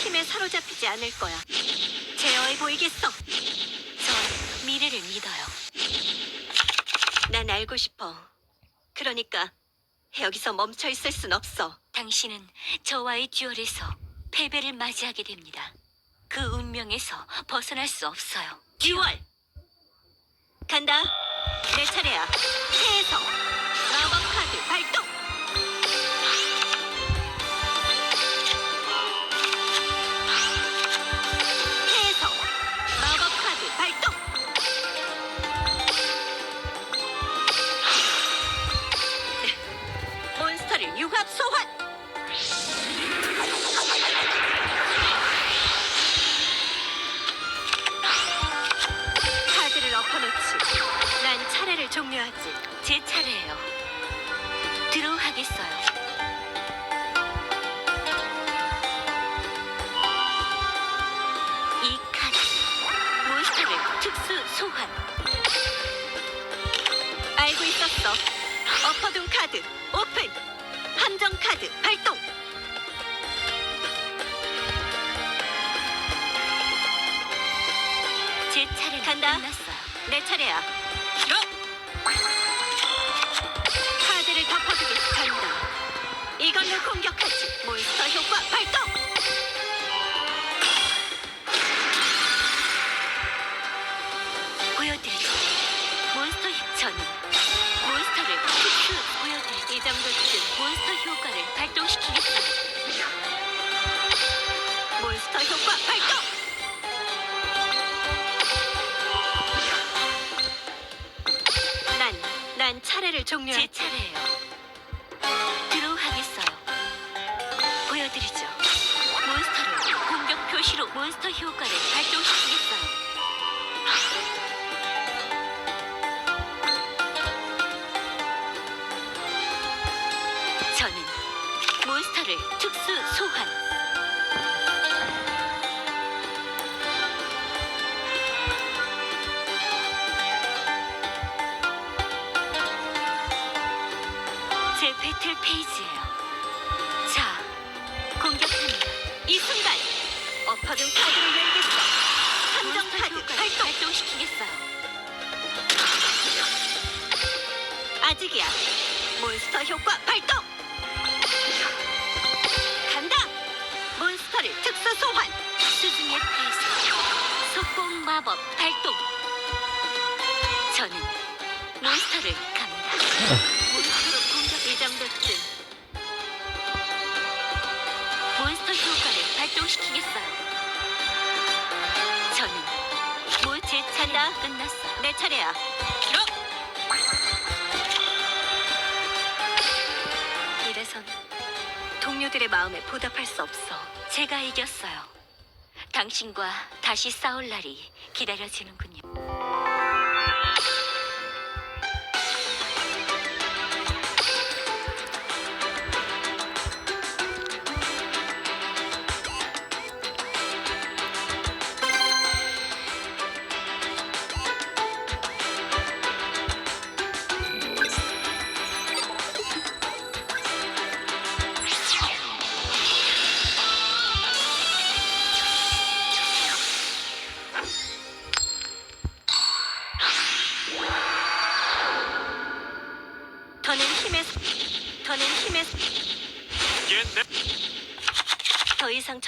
힘에 사로잡히지 않을 거야. 제어해 보이겠어. 전 미래를 믿어요. 난 알고 싶어. 그러니까 여기서 멈춰 있을 순 없어. 당신은 저와의 듀얼에서 패배를 맞이하게 됩니다. 그 운명에서 벗어날 수 없어요. 듀얼! 간다. 내 차례야. 마 소환. 알고 있었어. 엎어둔 카드 오픈. 함정 카드 발동. 제 차례 간다. 끝났어요. 내 차례야. 카드를 덮어두겠어. 간다. 이걸로 공격하지. 몬스터 효과 발 보여드리죠. 몬스터 협천은 몬스터를 특수 보여드리죠. 이 정도쯤 몬스터 효과를 발동시키겠다. 몬스터 효과 발동! 난, 난 차례를 종료할 제 차례예요. 하겠어요. 보여드리죠. 몬스터를 공격 표시로 몬스터 효과를 발동시키겠어요. 특수 소환. 제 배틀 페이지예요. 자, 공격합니다. 이 순간 엎어둔 카드를 열겠어. 함정 카드 발동. 발동시키겠어요. 아직이야. 몬스터 효과 발동. 몬스터를 특수 소환. 수중의 페이스. 속공 마법 발동. 저는 몬스터를 갑니다. 몬스터로 공격 이 정도쯤. 몬스터 효과를 발동시키겠어요. 저는 뭐제 차례 끝났어요. 내 차례야. 이래선 동료들의 마음에 보답할 수 없어. 제가 이겼어요. 당신과 다시 싸울 날이 기다려지는군요.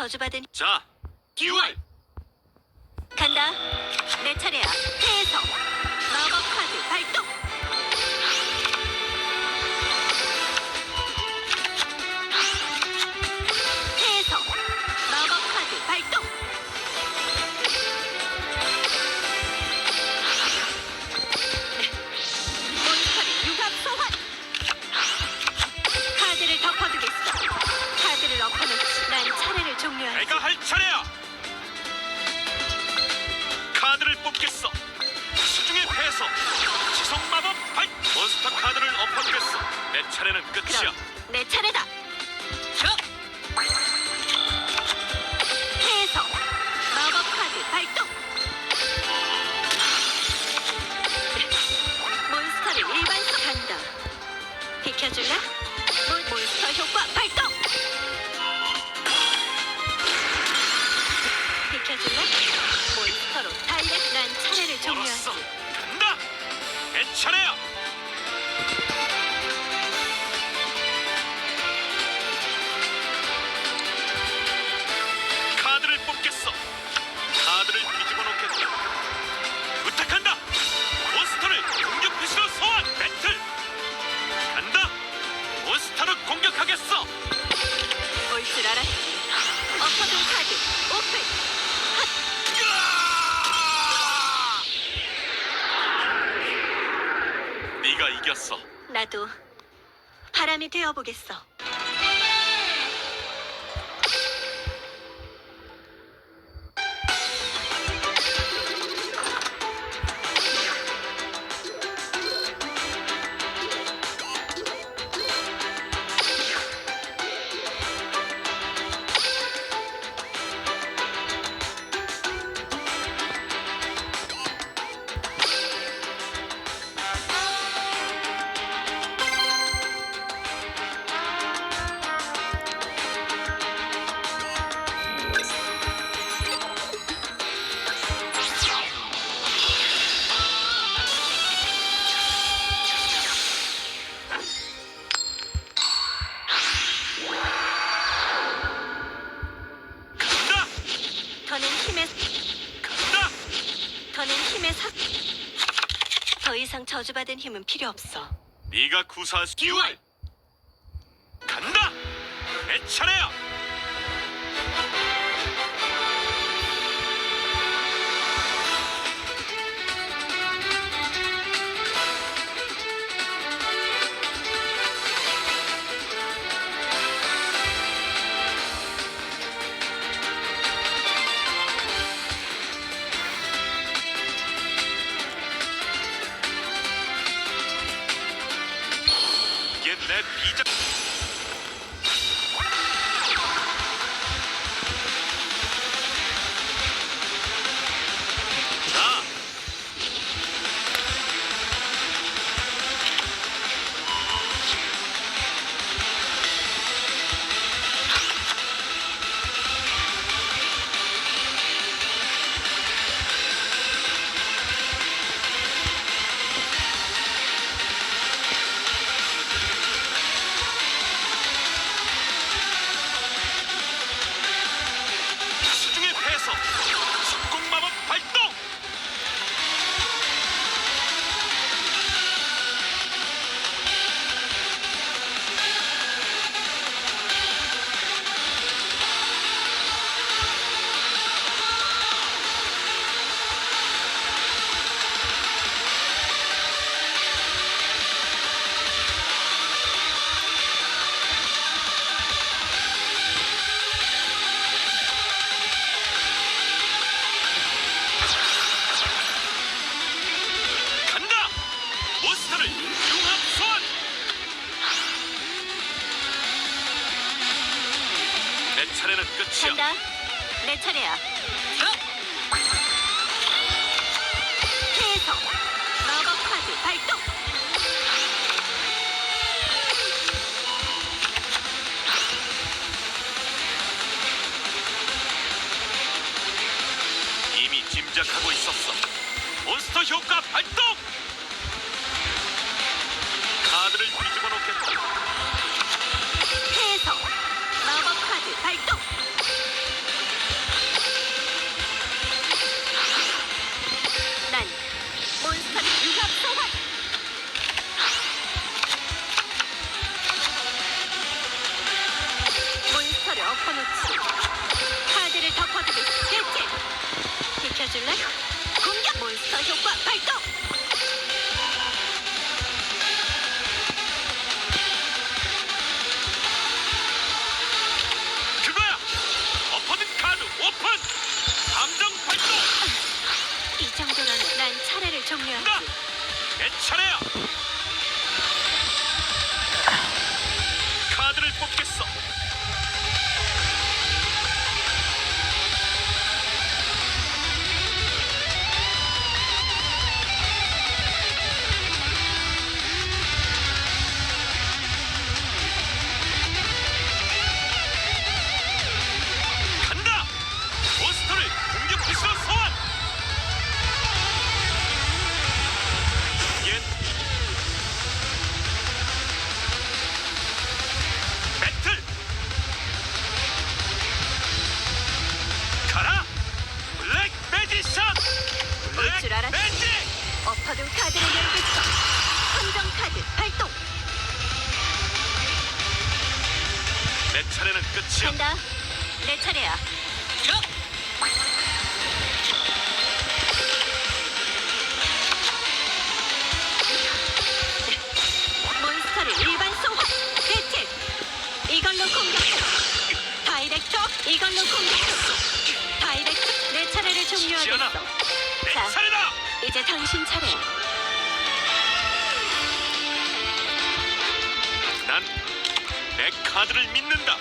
저주받은 자, 듀얼! 차례는 끝이야. 그럼 내 차례다. 바람이 되어보겠어. 추가된 힘은 필요 없어. 네가 구사할 수 듀얼 간다. 내 차례야. 내 차례야. 하고 있었어. 몬스터 효과 발동! 카드를 뒤집어 놓겠다. 줄 알았지? 엎어둔 카드를 열겠어. 함정 카드 발동. 내 차례는 끝이야. 간다. 내 차례야. 야! 몬스터를 일반 소환. 배틀. 이걸로 공격해. 다이렉터. 이걸로 공격해. 다이렉트. 내 차례를 종료하겠어. 차 례다! 이제 당신 차례야. 난내 카드를 믿는다.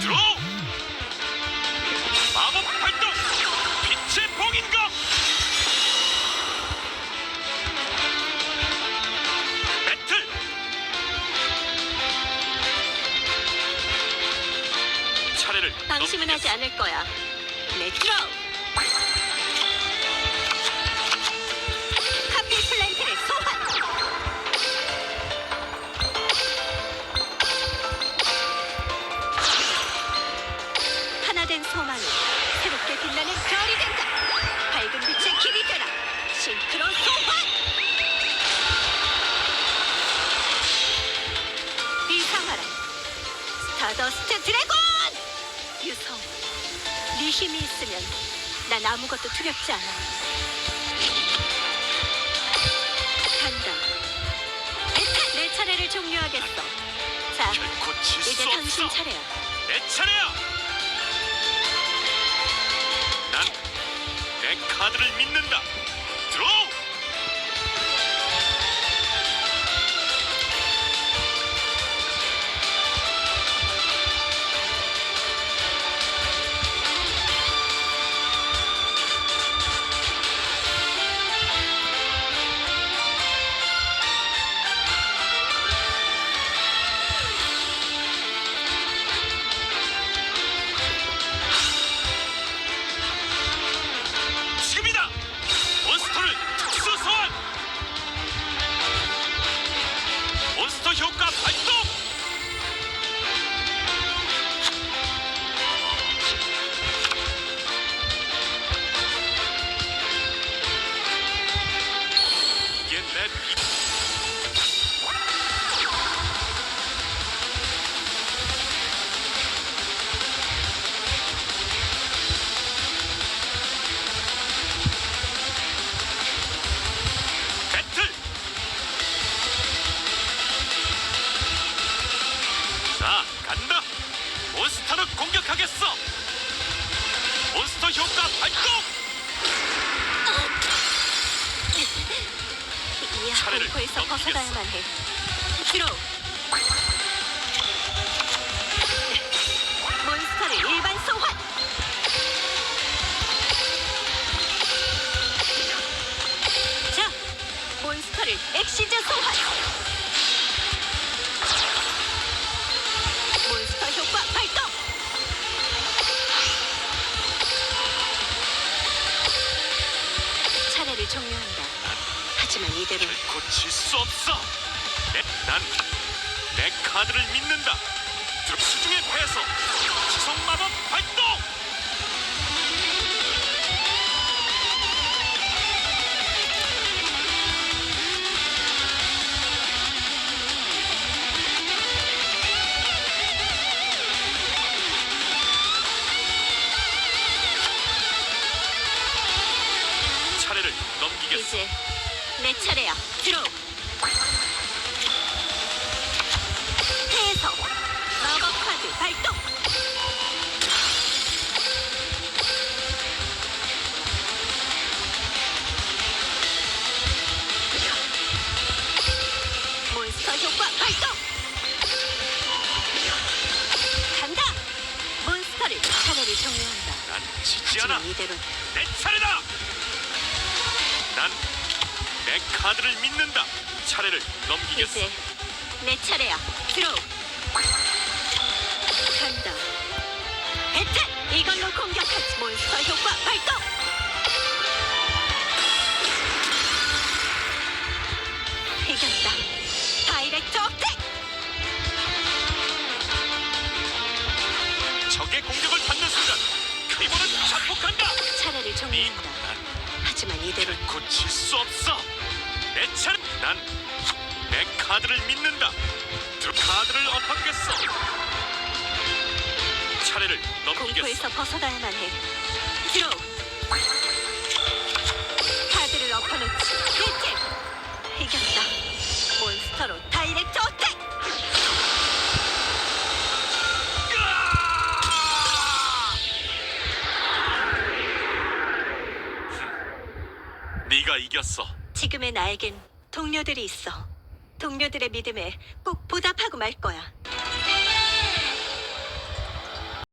드로우! 마법 활동! 빛의 봉인가! 배틀! 차례를 방심은 하지 넘기겠어. 않을 거야. 레트로. 카 종료하겠어. 자, 결코 질수 이제 당신 없어. 차례야. 내 차례야. 난 내 카드를 믿는다. 내 카드를 믿는다! 수중의 패서! 지속 마법 발동! 이제 내 차례야. 차례를 넘기겠어. 공포에서 벗어나야만 해. 들어. 카드를 엎어놓지. 대체 이겼다. 몬스터로 다이렉트 어택! 네가 이겼어. 지금의 나에겐 동료들이 있어. 동료들의 믿음에 꼭 보답하고 말 거야.